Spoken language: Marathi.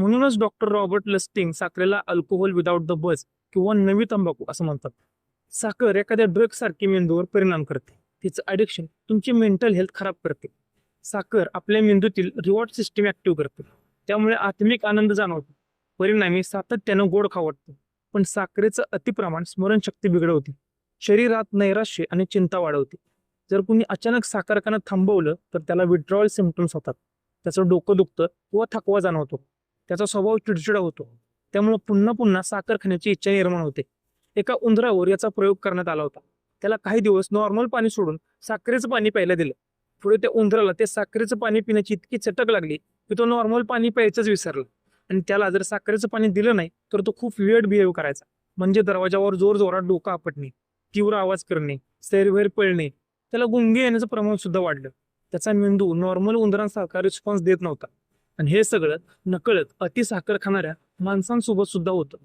म्हणूनच डॉक्टर रॉबर्ट लस्टिंग साखरेला अल्कोहोल विदाउट द बस किंवा नवी तंबाखू असं म्हणतात. साखर एखाद्या ड्रग सारखी मेंदूवर परिणाम करते. तिचं ॲडिक्शन तुमची मेंटल हेल्थ खराब करते. साखर आपल्या मेंदूतील रिवॉर्ड सिस्टीम ऍक्टिव्ह करते. त्यामुळे आत्मिक आनंद जाणवतो. परिणामी सातत्यानं गोड खावटतो पण साखरेचं अतिप्रमाण स्मरणशक्ती बिघडवते. शरीरात नैराश्य आणि चिंता वाढवते. जर कुणी अचानक साखर खाणं थांबवलं तर त्याला विड्रॉवल सिम्पटम्स होतात. त्याचं डोकं दुखतं किंवा थकवा जाणवतो. त्याचा स्वभाव चिडचिडा होतो. त्यामुळे पुन्हा पुन्हा साखर खाण्याची इच्छा निर्माण होते. एका उंदरावर याचा प्रयोग करण्यात आला होता. त्याला काही दिवस नॉर्मल पाणी सोडून साखरेचं पाणी प्यायला दिलं. पुढे त्या उंदराला ते साखरेचं पाणी पिण्याची इतकी चटक लागली की तो नॉर्मल पाणी प्यायचंच विसरला. आणि त्याला जर साखरेचं पाणी दिलं नाही तर तो खूप वेळ बिहेव करायचा. म्हणजे दरवाजावर जोर जोरात डोकं आपटणे तीव्र आवाज करणे सैरभैर पळणे त्याला गुंगे येण्याचं प्रमाण सुद्धा वाढलं. त्याचा मेंदू नॉर्मल उंदरांसारखा रिस्पॉन्स देत नव्हता. आणि हे सगळं नकळत अतिसाखर खाणाऱ्या माणसांसोबत सुद्धा होतं.